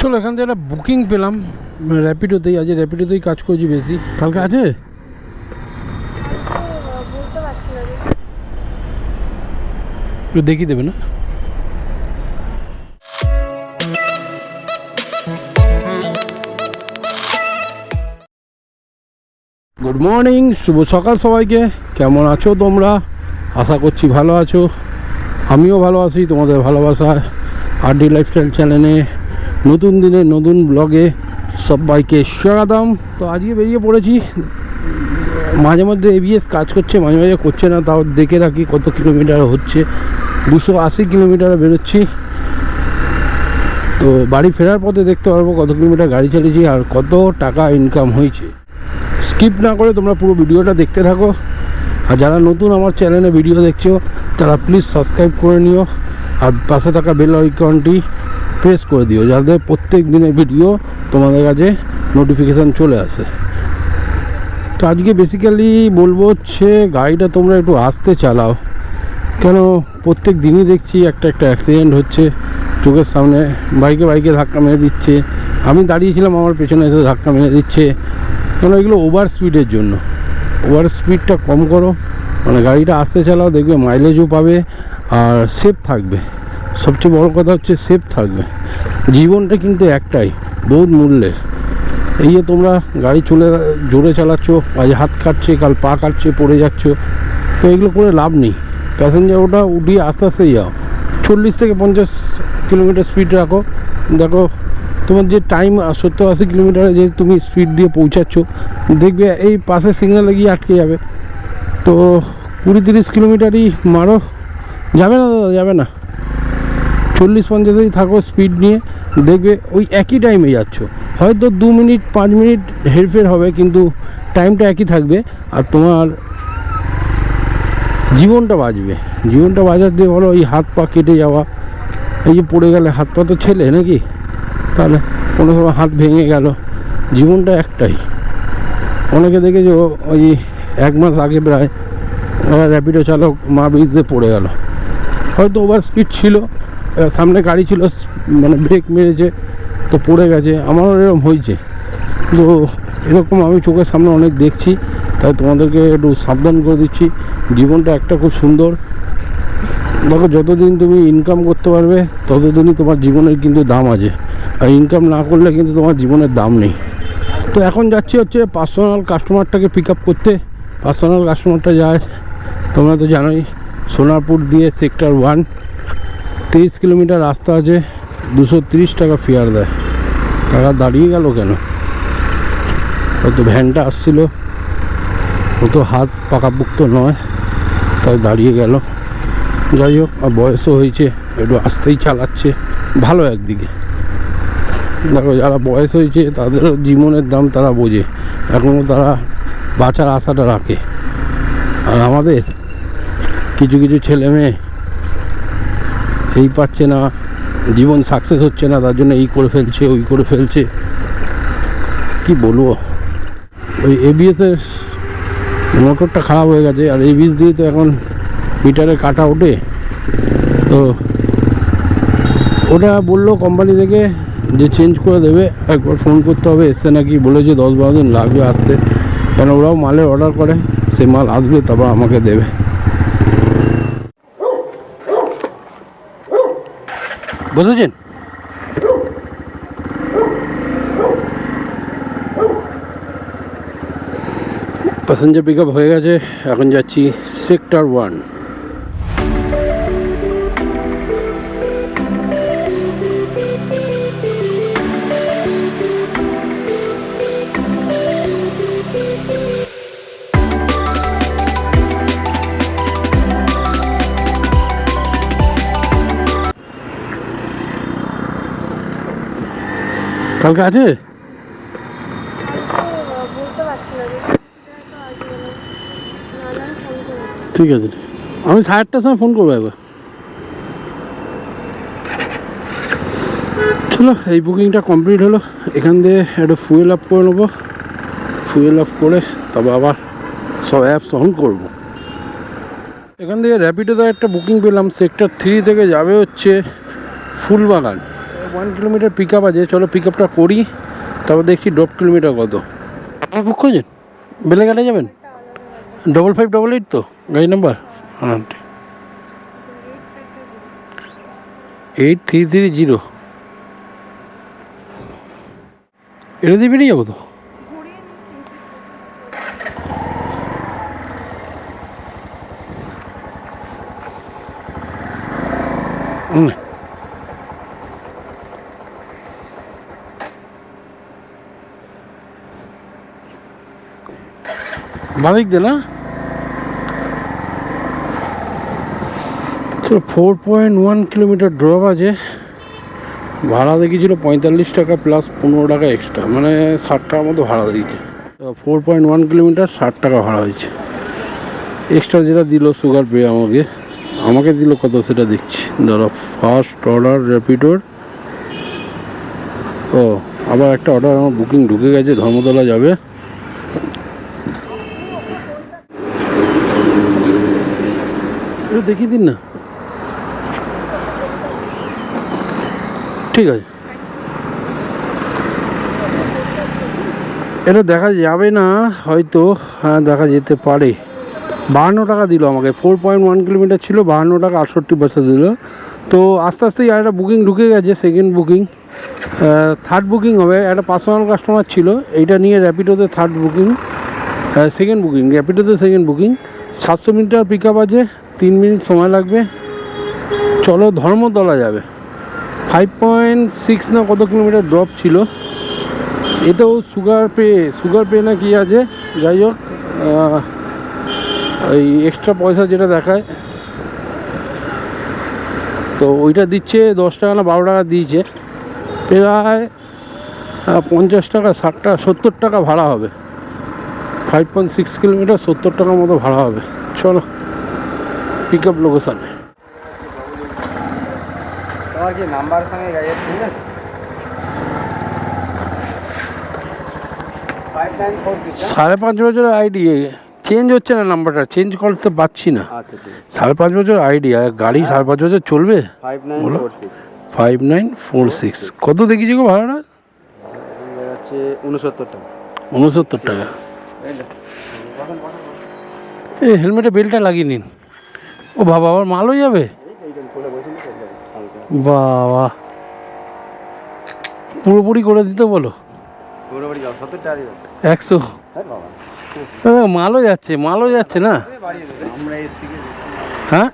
চলো এখান থেকে একটা বুকিং পেলাম। র্যাপিডোতেই আজ র্যাপিডোতেই কাজ করছি বেশি। কালকে আছে? একটু দেখিয়ে দেবে না? গুড মর্নিং শুভ সকাল সবাইকে। কেমন আছো তোমরা? আশা করছি ভালো আছো। আমিও ভালো আছি তোমাদের ভালোবাসা আর ডি লাইফস্টাইল চ্যানেলে নতুন দিনে নতুন ব্লগে সবাইকে স্বাগতম। তো আজকে বেরিয়ে পড়েছি। মাঝে মধ্যে এবিএস কাজ করছে, মাঝে মাঝে করছে না, তাও দেখে রাখি কত কিলোমিটার হচ্ছে। দুশো আশি কিলোমিটার বেরোচ্ছি। তো বাড়ি ফেরার পথে দেখতে পারব কত কিলোমিটার গাড়ি চালিয়েছি আর কত টাকা ইনকাম হয়েছে। স্কিপ না করে তোমরা পুরো ভিডিওটা দেখতে থাকো। আর যারা নতুন আমার চ্যানেলে ভিডিও দেখছ, তারা প্লিজ সাবস্ক্রাইব করে নিও। আর পাশে থাকা বেল আইকনটি প্রেস করে দিও, যাতে প্রত্যেক দিনের ভিডিও তোমাদের কাছে নোটিফিকেশান চলে আসে। তো আজকে বেসিক্যালি বলব হচ্ছে, গাড়িটা তোমরা একটু আসতে চালাও। কেন প্রত্যেক দিনই দেখছি একটা একটা অ্যাক্সিডেন্ট হচ্ছে, চোখের সামনে বাইকে বাইকে ধাক্কা মেরে দিচ্ছে। আমি দাঁড়িয়েছিলাম, আমার পেছনে এসে ধাক্কা মেরে দিচ্ছে। কেন এগুলো ওভার স্পিডের জন্য? ওভার স্পিডটা কম করো। মানে গাড়িটা আস্তে চালাও, দেখবে মাইলেজও পাবে, আর সেফ থাকবে। সবচেয়ে বড় কথা হচ্ছে সেফ থাকবে। জীবনটা কিন্তু একটাই, বহুত মূল্যের। এই যে তোমরা গাড়ি চলে, জোরে চালাচ্ছ, আজ হাত কাটছে, কাল পা কাটছে, পড়ে যাচ্ছ, তো এগুলো করে লাভ নেই। প্যাসেঞ্জার ওটা উঠিয়ে আস্তে আস্তে যাও। চল্লিশ থেকে পঞ্চাশ কিলোমিটার স্পিড রাখো। দেখো, তোমার যে টাইম সত্তর আশি কিলোমিটারে যে তুমি স্পিড দিয়ে পৌঁছাচ্ছ, দেখবে এই পাশে সিগনালে গিয়ে আটকে যাবে। তো কুড়ি তিরিশ কিলোমিটারই মারো। যাবে না দাদা, যাবে না। চল্লিশ পঞ্চাশেই থাকো স্পিড নিয়ে, দেখবে ওই একই টাইমে যাচ্ছ। হয়তো দু মিনিট, পাঁচ মিনিট হেরফের হবে, কিন্তু টাইমটা একই থাকবে আর তোমার জীবনটা বাঁচবে। জীবনটা বাঁচার দিয়ে বলো, এই হাত পা কেটে যাওয়া, এই যে পড়ে গেলে হাত পা তো ছেলে নাকি? তাহলে কোনো সময় হাত ভেঙে গেল। জীবনটা একটাই। অনেকে দেখেছ, ওই এক মাস আগে প্রায় র্যাপিডো চালক মা ব্রিজে পড়ে গেল। হয়তো ওভার স্পিড ছিল সামনে গাড়ি ছিল মানে ব্রেক মেরেছে, তো পড়ে গেছে। আমারও এরকম হয়েছে। তো এরকম আমি চোখের সামনে অনেক দেখছি। তাই তোমাদেরকে একটু সাবধান করে দিচ্ছি। জীবনটা একটা খুব সুন্দর। দেখো, যতদিন তুমি ইনকাম করতে পারবে, ততদিনই তোমার জীবনের কিন্তু দাম আছে। আর ইনকাম না করলে কিন্তু তোমার জীবনের দাম নেই। তো এখন যাচ্ছি হচ্ছে পার্সোনাল কাস্টমারটাকে পিক আপ করতে। পার্সোনাল কাস্টমারটা যায়। তোমরা তো জানোই, সোনারপুর দিয়ে সেক্টর ওয়ান তেইশ কিলোমিটার রাস্তা আছে, দুশো তিরিশ টাকা ফেয়ার দেয়। টাকা দাঁড়িয়ে গেল কেন? হয়তো ভ্যানটা আসছিল, ও তো হাত পাকাপুক্ত নয়, তাই দাঁড়িয়ে গেল। যাই হোক, আর বয়সও হয়েছে, একটু আস্তেই চালাচ্ছে, ভালো একদিকে। দেখো, যারা বয়স হয়েছে, তাদেরও জীবনের দাম তারা বোঝে এখনও তারা বাঁচার আশাটা রাখে। আর আমাদের কিছু কিছু ছেলে মেয়ে এই পাচ্ছে না, জীবন সাকসেস হচ্ছে না, তার জন্য এই করে ফেলছে, ওই করে ফেলছে। কি বলব? ওই এবিএসের মোটরটা খারাপ হয়ে গেছে, আর এবিএস দিয়ে তো এখন মিটারে কাটা ওঠে। তো ওটা বলল কোম্পানি থেকে যে চেঞ্জ করে দেবে, একবার ফোন করতে হবে, এসে নাকি বলেছে দশ বারো দিন লাগবে আসতে। কেন ওরাও মালের অর্ডার করে, সে মাল আসবে, তারপর আমাকে দেবে। বুঝেছেন? প্যাসেঞ্জার পিক হয়ে গেছে এখন যাচ্ছি সেক্টর ওয়ান কালকে আছে? ঠিক আছে। আমি সাড়ে আটটার সময় ফোন করব একবার। চলো, এই বুকিংটা কমপ্লিট হলো। এখান দিয়ে একটু ফুয়েল আপ করে নেব। ফুয়েল আপ করে তবে আবার সব অ্যাপস অন করব। এখান থেকে র্যাপিডোতে একটা বুকিং পেলাম। সেক্টর থ্রি থেকে যাবে হচ্ছে Phoolbagan. One kilometre pick up আছে, চলো পিক আপটা করি, তারপর দেখছি ড্রপ কিলোমিটার কত। আপনারা বুক করেছেন? বেলেঘাটা যাবেন? ডবল ফাইভ ডবল এইট তো, গাড়ি নাম্বার হ্যাঁ এইট থ্রি থ্রি জিরো এটা দিয়ে বেরিয়ে যাব তো? হুম। বাদিক দে না? তো four point one kilometre drop আছে। ভাড়া দেখিয়েছিল পঁয়তাল্লিশ টাকা প্লাস পনেরো টাকা এক্সট্রা মানে ষাট টাকার মতো ভাড়া দিয়েছে। ফোর পয়েন্ট ওয়ান কিলোমিটার ষাট টাকা ভাড়া হয়েছে। এক্সট্রা যেটা দিল সুগার পে আমাকে আমাকে দিল কত সেটা দেখছি। ধরো ফার্স্ট অর্ডার র্যাপিডোর ও, আবার একটা অর্ডার আমার বুকিং ঢুকে গেছে, ধর্মতলা যাবে। এটা দেখিয়ে দিন না। ঠিক আছে। এটা দেখা যাবে না, হয়তো হ্যাঁ দেখা যেতে পারে। বাহান্ন টাকা দিল আমাকে ফোর পয়েন্ট ওয়ান কিলোমিটার ছিল, বাহান্ন টাকা আটষট্টি পয়সা দিল। তো আস্তে আস্তেই আর একটা বুকিং ঢুকে গেছে সেকেন্ড বুকিং থার্ড বুকিং হবে, একটা পার্সোনাল কাস্টমার ছিল, এইটা নিয়ে র্যাপিডোতে থার্ড বুকিং সেকেন্ড বুকিং র্যাপিডোতে সেকেন্ড বুকিং সাতশো মিটার পিক আপ আছে তিন মিনিট সময় লাগবে। চলো ধর্মতলা যাবে। ফাইভ পয়েন্ট সিক্স না কত কিলোমিটার ড্রপ ছিল? এতেও সুগার পে সুগার পে না কি আছে? যাই হোক এই এক্সট্রা পয়সা যেটা দেখায়। তো ওইটা দিচ্ছে, দশ টাকা না বারো টাকা দিয়েছে। প্রায় পঞ্চাশ টাকা, ষাট টাকা, সত্তর টাকা ভাড়া হবে। ফাইভ পয়েন্ট সিক্স কিলোমিটার, সত্তর টাকার মতো ভাড়া হবে। চলো। পিক আপ লোকেশানে তোমার কি নাম্বার সঙ্গে গাড়ি ঠিক আছে? সাড়ে পাঁচ বছরের আইডি চেঞ্জ হচ্ছে না নাম্বারটা চেঞ্জ করতে পারছি না। আচ্ছা সাড়ে পাঁচ বছর আইডিয়া গাড়ি সাড়ে পাঁচ বছর চলবে? ফাইভ নাইন বলো। Four six five nine four six কত দেখিয়েছি গো ভাড়াটা? উনসত্তর টাকা। উনসত্তর টাকা। এই হেলমেটে বেলটা লাগিয়ে নিন। ও বাবা আবার মালও যাবে? বাবা। পুরোপুরি করে দিতে বলো। একশো? হ্যাঁ মালও যাচ্ছে মালও যাচ্ছে না? হ্যাঁ?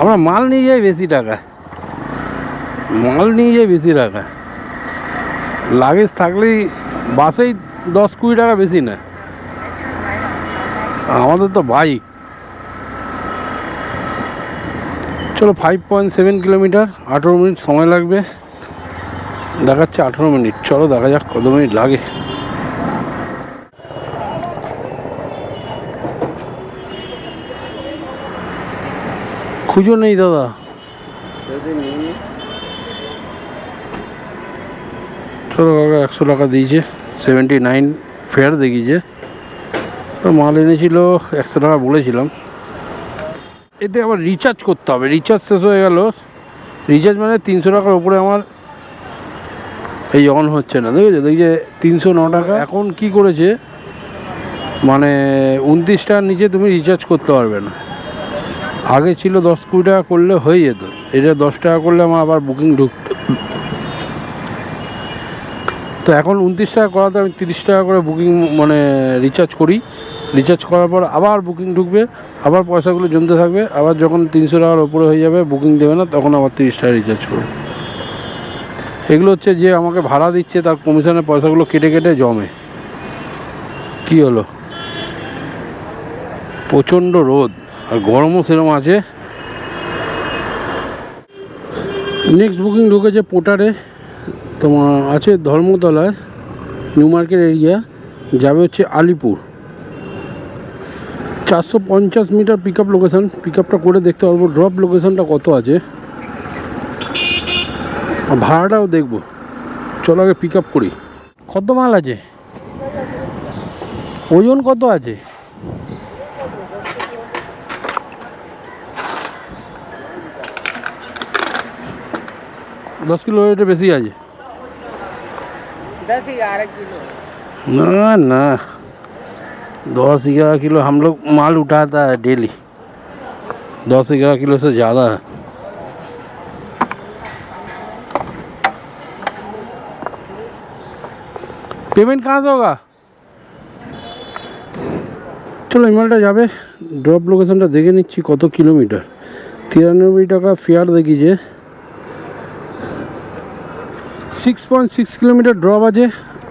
আমরা মাল নিয়ে যাই বেশি টাকা মাল নিয়ে যাই বেশি টাকা লাগেজ থাকলেই বাসেই দশ কুড়ি টাকা বেশি না আমাদের তো বাইক চলো ফাইভ পয়েন্ট সেভেন কিলোমিটার আঠেরো মিনিট সময় লাগবে। দেখাচ্ছে আঠেরো মিনিট। চলো দেখা যাক কত মিনিট লাগে। খুঁজো নেই দাদা। চলো একশো টাকা দিয়েছে। সেভেন্টি নাইন ফেয়ার দেখিয়েছে। মাল এনেছিল, একশো টাকা বলেছিলাম। এতে আবার রিচার্জ করতে হবে। রিচার্জ শেষ হয়ে গেল। রিচার্জ মানে তিনশো টাকার উপরে আমার এই অন হচ্ছে না। দেখেছ? দেখছে তিনশো ন টাকা। এখন কি করেছে? মানে উনত্রিশ টাকার নিচে তুমি রিচার্জ করতে পারবে না। আগে ছিল দশ কুড়ি টাকা করলে হয়ে যেত। এটা দশ টাকা করলে আমার আবার বুকিং ঢুকতো তো এখন উনত্রিশ টাকা করাতে আমি তিরিশ টাকা করে বুকিং মানে রিচার্জ করি। রিচার্জ করার পর আবার বুকিং ঢুকবে, আবার পয়সাগুলো জমতে থাকবে, আবার যখন তিনশো টাকার ওপরে হয়ে যাবে বুকিং দেবে না, তখন আবার তিরিশ টাকা রিচার্জ করবে। এগুলো হচ্ছে যে আমাকে ভাড়া দিচ্ছে, তার কমিশনের পয়সাগুলো কেটে কেটে জমে। কি হলো? প্রচণ্ড রোদ, আর গরমও সেরকম আছে। নেক্সট বুকিং ঢুকেছে পোটারে, তোমার আছে ধর্মতলায় নিউ মার্কেট এরিয়া যাবে হচ্ছে আলিপুর। চারশো পঞ্চাশ metre pick up location pick আপটা করে দেখতে পারব। ড্রপ লোকেশানটা কত আছে? ভাড়াটাও দেখব। চলো আগে পিক আপ করি। কত মাল আছে? ওজন কত আছে? দশ কিলো বেশি আছে। না না। दस ग्यारह किलो हम लोग माल उठाता है डेली दस ग्यारह किलो से ज़्यादा है পেমেন্ট कहाँ से होगा চলো ইমালটা যাবে ড্রপ লোকেশনটা দেখে নিচ্ছি কত কিলোমিটার তিরানব্বই টাকা ফেয়ার দেখিয়েছে six point six kilometre drop আছে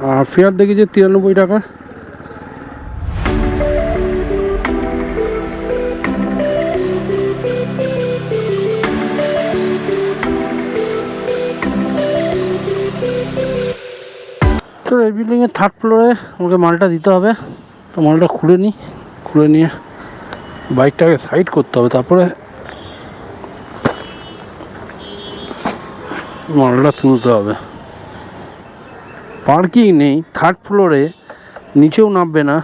আর ফেয়ার দেখিয়েছে তিরানব্বই টাকা তো এই বিল্ডিংয়ের থার্ড ফ্লোরে আমাকে মালটা দিতে হবে। তো মালটা খুলে নিই, খুলে নিয়ে বাইকটাকে সাইড করতে হবে। তারপরে মালটা তুলতে হবে। পার্কিং নেই থার্ড ফ্লোরে নিচেও নামবে না।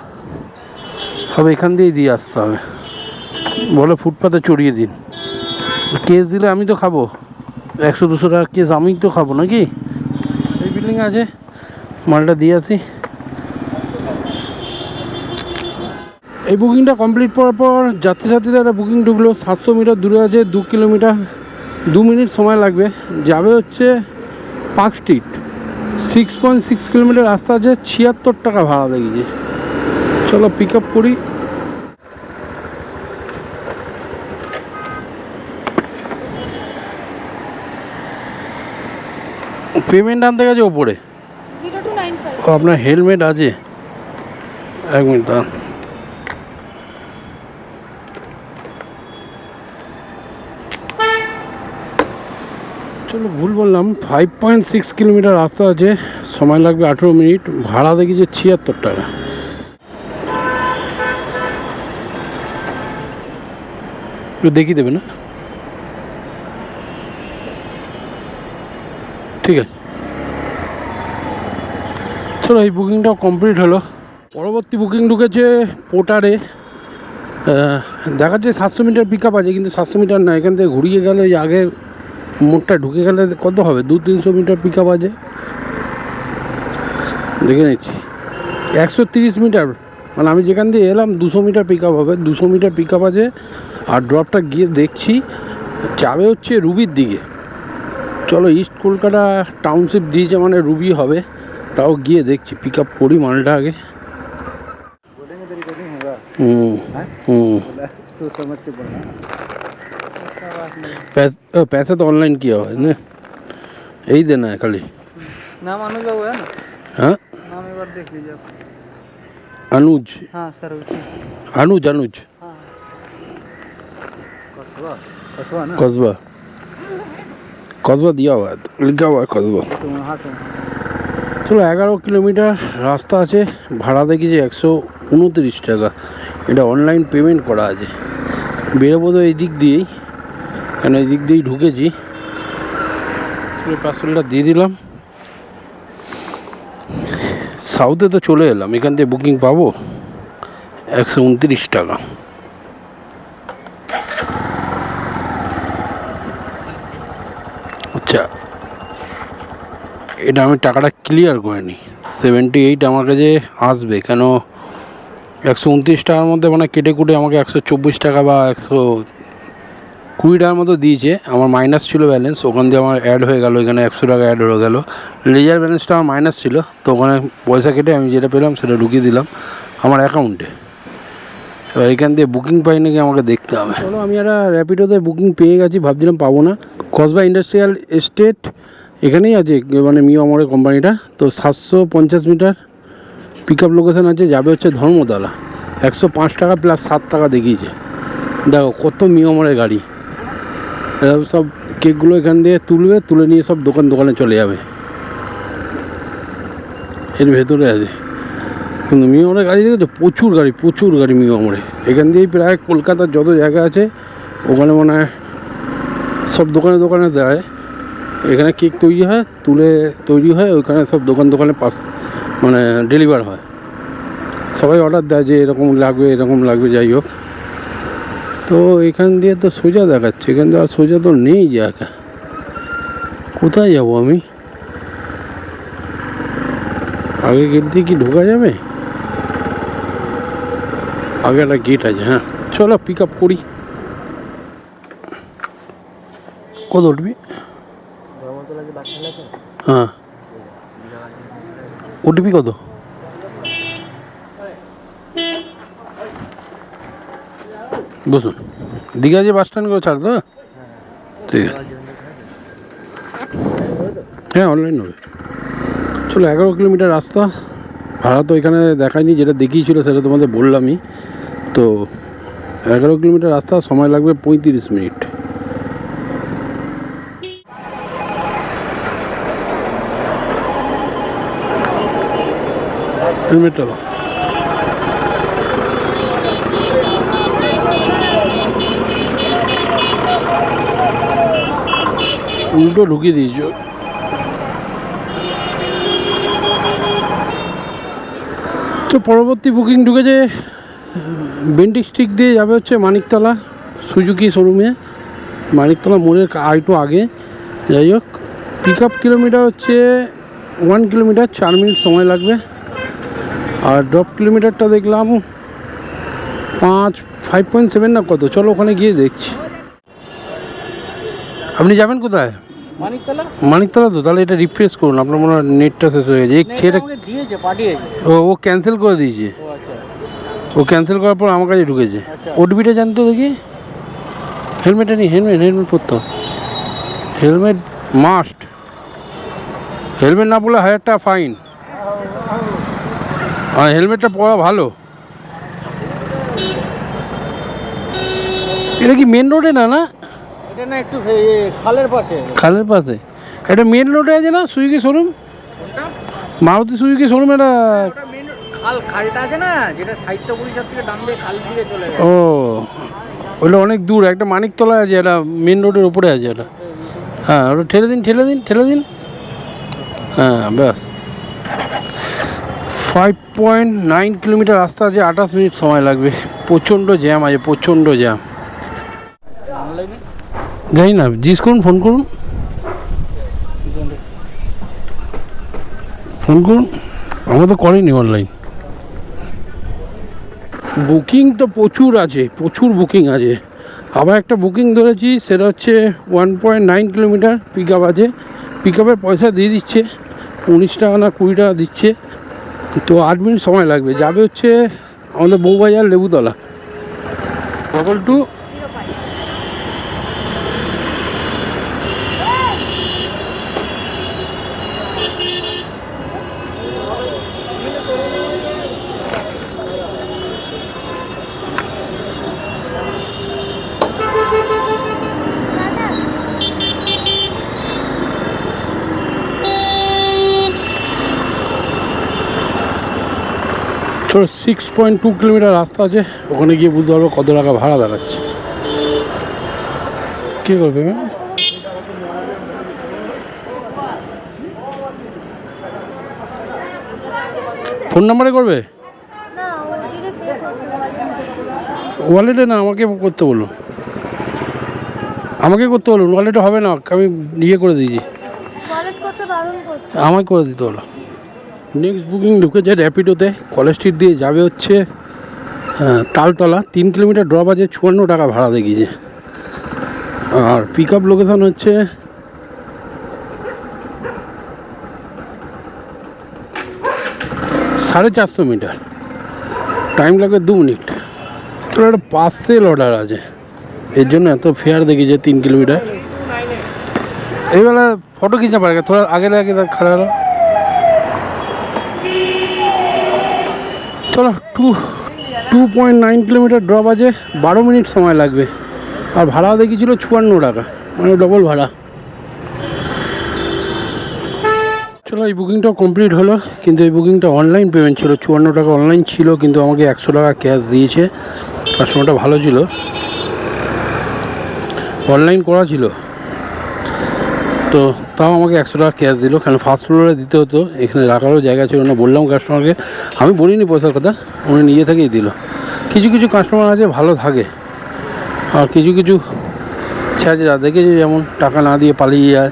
সব এখান দিয়েই দিয়ে আসতে হবে। বলে ফুটপাতে চড়িয়ে দিন। কেস দিলে আমি তো খাব। একশো দুশো টাকা কেস আমি তো খাব নাকি? এই বিল্ডিং আছে। মালটা দিয়ে আসি। এই বুকিংটা কমপ্লিট করার পর যাত্রী সাথীদের একটা বুকিং ঢুকলো, সাতশো মিটার দূরে আছে, দু কিলোমিটার, দু মিনিট সময় লাগবে। যাবে হচ্ছে Park Street. Six point six kilometre রাস্তা আছে, ছিয়াত্তর টাকা ভাড়া দেখিয়েছে। চলো পিক আপ করি। পেমেন্ট আনতে গেছে ওপরে জিরো টু নাইন ফাইভ ও আপনার হেলমেট আছে? এক মিনিট, দাঁড়ান। চলো, ভুল বললাম। ফাইভ পয়েন্ট সিক্স কিলোমিটার রাস্তা আছে, সময় লাগবে আঠেরো মিনিট। ভাড়া দেখি যে ছিয়াত্তর টাকা। একটু দেখিয়ে দেবে না ঠিক আছে। চলো এই বুকিংটাও কমপ্লিট হলো। পরবর্তী বুকিং ঢুকেছে পোটারে আহ, দেখাচ্ছে সাতশো মিটার পিক আপ আছে কিন্তু সাতশো মিটার না এখান থেকে ঘুরিয়ে গেলে ওই আগের মোড়টা ঢুকে গেলে কত হবে? দু তিনশো মিটার পিক আপ আছে। দেখে নিচ্ছি। একশো তিরিশ মিটার মানে আমি যেখান দিয়ে এলাম দুশো মিটার পিক আপ হবে দুশো মিটার পিক আপ আছে। আর ড্রপটা গিয়ে দেখছি যাবে হচ্ছে রুবির দিকে। চলো ইস্ট কলকাতা টাউনশিপ দিয়েছে মানে রুবি হবে। তাও গিয়ে দেখছি পিক আপ করি মালটা আগে बोलेंगे तो रिकॉर्डिंग होगा হুম হুম सोच समझ के बोलना पैसे ओ, पैसे तो ऑनलाइन किया हुआ है ना यही देना है खाली नाम अनुज बाबू है ना हाँ नाम एक बार देख लीजिए आप अनुज हाँ सर अनुज अनुज हाँ कसबा कसबा ना कस्बा कस्बा दिया हुआ है तो, लिखा हुआ है कस्बा আসলে এগারো কিলোমিটার রাস্তা আছে, ভাড়া দেখেছি একশো উনত্রিশ টাকা। এটা অনলাইন পেমেন্ট করা আছে। বেরোবো তো এই দিক দিয়েই, কেন এই দিক দিয়েই ঢুকেছি। পার্সেলটা দিয়ে দিলাম। সাউথে তো চলে এলাম, এখান থেকে বুকিং পাবো একশো উনত্রিশ টাকা। এটা আমি টাকাটা ক্লিয়ার করে নিই। সেভেন্টি এইট আমার কাছে আসবে, কেন একশো উনত্রিশ টাকার মধ্যে মানে কেটে কুটে আমাকে একশো চব্বিশ টাকা বা একশো কুড়ি টাকার মতো দিয়েছে। আমার মাইনাস ছিল ব্যালেন্স ওখান দিয়ে আমার অ্যাড হয়ে গেল, এখানে একশো টাকা অ্যাড হয়ে গেল। লেজার ব্যালেন্সটা আমার মাইনাস ছিল, তো ওখানে পয়সা কেটে আমি যেটা পেলাম সেটা ঢুকিয়ে দিলাম আমার অ্যাকাউন্টে এবার এখান দিয়ে বুকিং পাই নাকি আমাকে দেখতে হবে। চলো আমি একটা র্যাপিডোতে বুকিং পেয়ে গেছি, ভাবছিলাম পাবো না। কসবা ইন্ডাস্ট্রিয়াল এস্টেট এখানেই আছে মানে মিও আমরের কোম্পানিটা। তো সাতশো পঞ্চাশ মিটার পিক আপ লোকেশান আছে, যাবে হচ্ছে ধর্মতলা। একশো পাঁচ টাকা প্লাস সাত টাকা দেখিয়েছে। দেখো, কত মিও আমরের গাড়ি। সব কেকগুলো এখান দিয়ে তুলবে, তুলে নিয়ে সব দোকান দোকানে চলে যাবে। এর ভেতরে আছে। কিন্তু মিও আমরের গাড়ি দেখেছ? প্রচুর গাড়ি প্রচুর গাড়ি মিও আমরে এখান দিয়েই প্রায় কলকাতার যত জায়গা আছে, ওখানে মনে হয় সব দোকানে দোকানে দেয়। এখানে কেক তৈরি হয়, তুলে তৈরি হয়, ওইখানে সব দোকান দোকানে পাস মানে ডেলিভার হয়। সবাই অর্ডার দেয় যে এরকম লাগবে এরকম লাগবে, যাই হোক। তো এখান দিয়ে তো সোজা দেখাচ্ছে, এখান দিয়ে আর সোজা তো নেই জায়গা। কোথায় যাব আমি? আগে গেট দিয়ে কি ঢোকা যাবে? আগে একটা গেট আছে হ্যাঁ। চলো পিক আপ করি। কত উঠবি? হ্যাঁ। ওটিপি কত? বসুন। দীঘা যে বাস স্ট্যান্ড করে ছাড় তো ঠিক আছে। হ্যাঁ অনলাইন হবে। চলো, এগারো কিলোমিটার রাস্তা। ভাড়া তো এখানে দেখায়নি, যেটা দেখিয়েছিল সেটা তোমাদের বললামই। তো, এগারো কিলোমিটার রাস্তা, সময় লাগবে পঁয়ত্রিশ মিনিট। হেলমেটটা দাও উল্টো ঢুকিয়ে দিয়েছ। তো পরবর্তী বুকিং ঢুকেছে বেন্টিক স্টিক দিয়ে যাবে হচ্ছে মানিকতলা সুজুকি শোরুমে মানিকতলা মোড়ের একটু আগে। যাই হোক পিক আপ কিলোমিটার হচ্ছে ওয়ান কিলোমিটার চার মিনিট সময় লাগবে। আর ড্রপ কিলোমিটারটা দেখলাম পাঁচ ফাইভ পয়েন্ট সেভেন না কত? চলো ওখানে গিয়ে দেখছি। আপনি যাবেন কোথায়? মানিকতলা? মানিকতলা তো? তাহলে এটা রিফ্রেশ করুন আপনার মনে হয় নেটটা শেষ হয়ে গেছে। ও ও ক্যান্সেল করে দিয়েছে। ও আচ্ছা। ক্যান্সেল করার পর আমার কাছে ঢুকেছে। আচ্ছা। ওটিপিটা জানতো দেখি? হেলমেটে নেই হেলমেট হেলমেট পরতো। হেলমেট মাস্ট হেলমেট না পরলে হাজার টাকা ফাইন আর হেলমেটটা পরা ভালো। এটা কি মেন রোডে না না? এটা না একটু খালের পাশে। খালের পাশে। এটা মেন রোডে আছে না Swiggy showroom Maruti Swiggy showroom এটা খাল খালটা আছে না যেটা সাহিত্য পরিষদ থেকে ডান দিয়ে খাল দিকে চলে ও ওটা অনেক দূর একটা মানিকতলায় আছে এটা মেন রোডের উপরে আছে এটা হ্যাঁ ওটা ঠেলে দিন ঠেলে দিন ঠেলে দিন। হ্যাঁ ব্যাস। ফাইভ পয়েন্ট নাইন কিলোমিটার রাস্তা আছে, আঠাশ মিনিট সময় লাগবে। প্রচণ্ড জ্যাম আছে, প্রচণ্ড জ্যাম। জানি না, জিজ্ঞেস করুন, ফোন করুন। ফোন করুন। আমরা তো করিনি অনলাইন বুকিং তো প্রচুর আছে, প্রচুর বুকিং আছে। আবার একটা বুকিং ধরেছি, সেটা হচ্ছে one point nine kilometre pick up আছে। পিক আপের পয়সা দিয়ে দিচ্ছে, উনিশ টাকা না কুড়ি টাকা দিচ্ছে। তো আট মিনিট সময় লাগবে। যাবে হচ্ছে আমাদের বউবাজার লেবুতলা। সকল টু তোর সিক্স পয়েন্ট টু কিলোমিটার রাস্তা আছে ওখানে গিয়ে বুঝতে পারব কত টাকা ভাড়া দাঁড়াচ্ছে। কী করবে ম্যাম ফোন নাম্বারে করবে? ওয়ালেটে না আমাকে করতে বলুন। আমাকে করতে বলুন ওয়ালেটে হবে না আমি ইয়ে করে দিয়েছি। আমায় করে দিতে হলো নেক্সট বুকিং ঢুকেছে র্যাপিডোতে কলেজ স্ট্রিট দিয়ে যাবে হচ্ছে তালতলা। তিন কিলোমিটার ড্রপ আছে চুয়ান্ন টাকা ভাড়া দেখিয়েছে। আর পিক আপ লোকেশান হচ্ছে, সাড়ে চারশো মিটার। টাইম লাগবে দু মিনিট। তোর একটা পার্সেল অর্ডার আছে। এর জন্য এত ফেয়ার দেখিয়েছে তিন কিলোমিটার। এইবেলা ফটো খিচা পারে তোরা আগে আগে খারাপ চলো, two two point nine kilometre drop আছে, বারো মিনিট সময় লাগবে। আর ভাড়া দেখিয়েছিল চুয়ান্ন টাকা মানে ডবল ভাড়া। চলো, এই বুকিংটা কমপ্লিট হলো, কিন্তু এই বুকিংটা অনলাইন পেমেন্ট ছিল, চুয়ান্ন টাকা অনলাইন ছিল, কিন্তু আমাকে একশো টাকা ক্যাশ দিয়েছে কাস্টমারটা ভালো ছিল। অনলাইন করা ছিল। তো তাও আমাকে একশো টাকা ক্যাশ দিল, কারণ ফার্স্ট ফ্লোরে দিতে হতো, এখানে রাখারও জায়গা ছিল না, বললাম কাস্টমারকে আমি বলিনি পয়সার কথা, উনি নিজে থেকেই দিল। কিছু কিছু কাস্টমার আছে, ভালো থাকে। আর কিছু কিছু ছেঁচড়া দেখেছি যেমন টাকা না দিয়ে পালিয়ে যায়,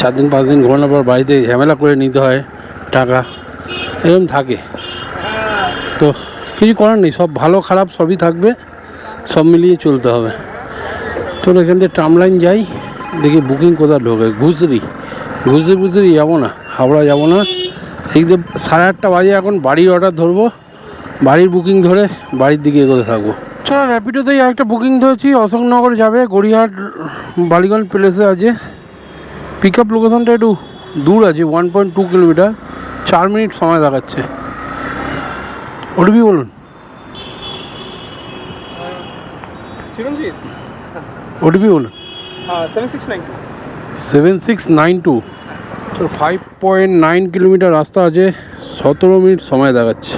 চার দিন, পাঁচ দিন ঘোরানোর পর বাড়িতে ঝামেলা করে নিতে হয় টাকা, এরকম থাকে। তো কিছু করার নেই, সব ভালো, খারাপ, সবই থাকবে, সব মিলিয়ে চলতে হবে। চলো এখান থেকে ট্রাম লাইন যাই দেখি বুকিং কোথায় ঢোকে? ঘুষরি ঘুষরি ঘুষরি যাব না হাওড়া যাব না। এই যে সাড়ে আটটা বাজে এখন বাড়ির অর্ডার ধরবো। বাড়ির বুকিং ধরে বাড়ির দিকে এগোতে থাকব। চলো র্যাপিডোতেই একটা বুকিং ধরেছি অশোকনগর যাবে গড়িয়াহাট বালিগঞ্জ প্লেসে আছে। পিক আপ লোকেশনটা একটু দূর আছে ওয়ান পয়েন্ট টু কিলোমিটার চার মিনিট সময় দেখাচ্ছে। ওটিপি বলুন। ওটিপি বলুন। Seven six nine two seven six nine two তো ফাইভ পয়েন্ট নাইন কিলোমিটার রাস্তা আছে সতেরো মিনিট সময় দেখাচ্ছে।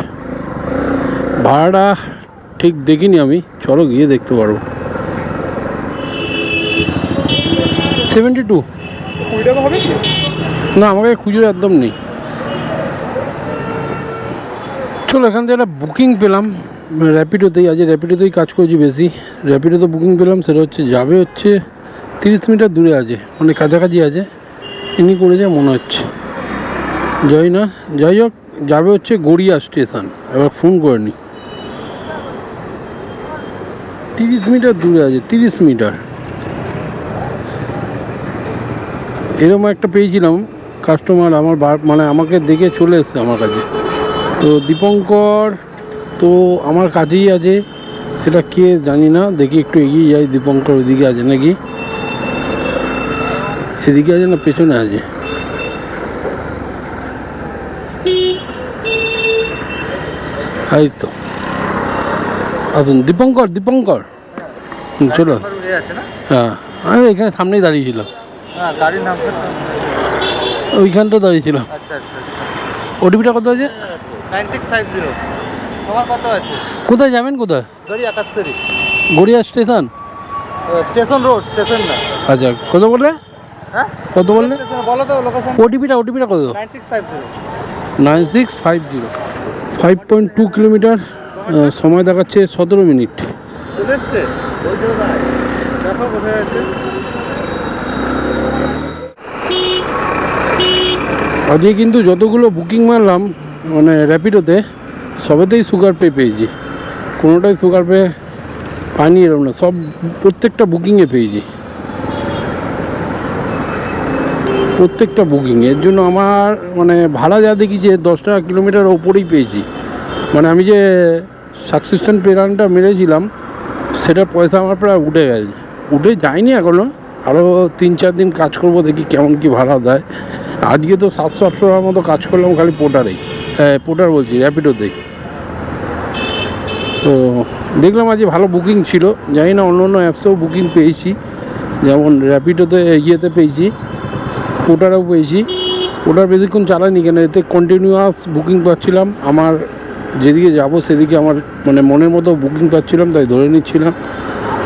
ভাড়াটা ঠিক দেখিনি আমি চলো গিয়ে দেখতে পারব। সেভেন্টি টু না আমাকে খুচরো একদম নেই। চলো এখান থেকে একটা বুকিং পেলাম। র্যাপিডোতেই আজ র্যাপিডোতেই কাজ করছি বেশি। র্যাপিডোতে বুকিং পেলাম সেটা হচ্ছে যাবে হচ্ছে তিরিশ মিটার দূরে আছে মানে কাছাকাছি আছে। ইনি করেছে মনে হচ্ছে। যাই না, যাই হোক, যাবে হচ্ছে গড়িয়া স্টেশন। এবার ফোন করে নি। তিরিশ মিটার দূরে আছে, তিরিশ মিটার। এরকম একটা পেয়েছিলাম কাস্টমার আমার মানে আমাকে দেখে চলে এসছে আমার কাছে। তো দীপঙ্কর তো আমার কাছেই আছে। সেটা কে জানি না, দেখি একটু এগিয়ে যাই, দীপঙ্কর ওইদিকে আছে নাকি? এদিকে আছে না পেছনে আছে? এই তো। আসুন দীপঙ্কর দীপঙ্কর। চলো। হ্যাঁ আমি এখানে সামনেই দাঁড়িয়েছিলাম। গাড়ির নাম ওইখানটা দাঁড়িয়েছিলাম। আচ্ছা আচ্ছা ওটিপিটা কত আছে? কোথায় যাবেন কোথায়? Garia station? Station road station না। আচ্ছা কত বললে? হ্যাঁ? কত বললে? বলো তো লোকেশন ওটিপিটা ওটিপিটা কত? Nine six five zero nine six five zero five point two kilometre সময় দেখাচ্ছে সতেরো মিনিট। আজকে কিন্তু যতগুলো বুকিং মারলাম মানে র্যাপিডোতে সবেতেই সুগার পে পেয়েছি। কোনোটাই সুগার পে পাইনি এরকম না সব প্রত্যেকটা বুকিংয়ে পেয়েছি। প্রত্যেকটা বুকিং এর জন্য আমার মানে ভাড়া যা দেখি যে দশ টাকা কিলোমিটার ওপরেই পেয়েছি। মানে আমি যে সাকসেশন প্ল্যানটা মেরেছিলাম, সেটা পয়সা আমার প্রায় উঠে গেছে। উঠে যায়নি এখনও আরও তিন চার দিন কাজ করব, দেখি কেমন কি ভাড়া দেয়। আজকে তো সাতশো আটশো টাকার মতো কাজ করলাম খালি পোটারেই হ্যাঁ পোটার বলছি র্যাপিডোতেই তো দেখলাম আজকে ভালো বুকিং ছিল। জানি না অন্য অন্য অ্যাপসেও বুকিং পেয়েছি। যেমন র্যাপিডোতে ইয়েতে পেয়েছি। পোটারেও পেয়েছি পোটার বেশিক্ষণ চালাইনি কেন? এতে কন্টিনিউয়াস বুকিং পাচ্ছিলাম। আমার যেদিকে যাব সেদিকে আমার মানে মনের মতো বুকিং পাচ্ছিলাম তাই ধরে নিচ্ছিলাম।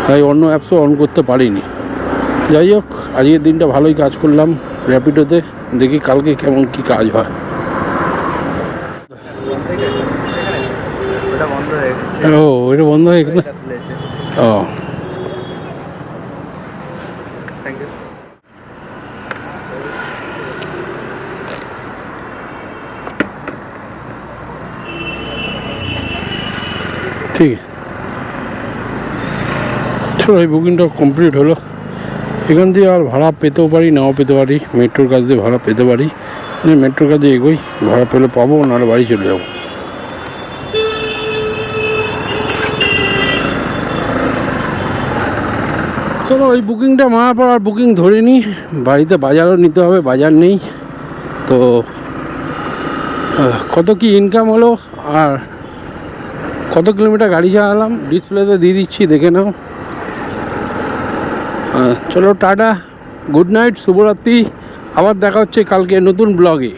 তাই অন্য অ্যাপসও অন করতে পারিনি। যাই হোক আজকের দিনটা ভালোই কাজ করলাম র্যাপিডোতে। দেখি কালকে কেমন কি কাজ হয়। গেছে। ও এটা বন্ধ হয়ে খুলেছে। ও। ঠিক। চলো, এই বুকিংটা কমপ্লিট হলো। এখান দিয়ে আর ভাড়া পেতেও পারি, নাও পেতে পারি মেট্রোর কাজ দিয়ে ভাড়া পেতে পারি। মেট্রোর কাজে এগোই, ভাড়া পেলে পাবো, নাহলে বাড়ি চলে যাব। চলো ওই বুকিংটা মারার পর আর বুকিং ধরিনি বাড়িতে বাজারও নিতে হবে, বাজার নেই। তো কত কি ইনকাম হলো আর কত কিলোমিটার গাড়ি চালালাম? ডিসপ্লেতে দিয়ে দিচ্ছি, দেখে নাও। চলো টাটা গুড নাইট শুভরাত্রি। আবার দেখা হচ্ছে কালকে নতুন ব্লগে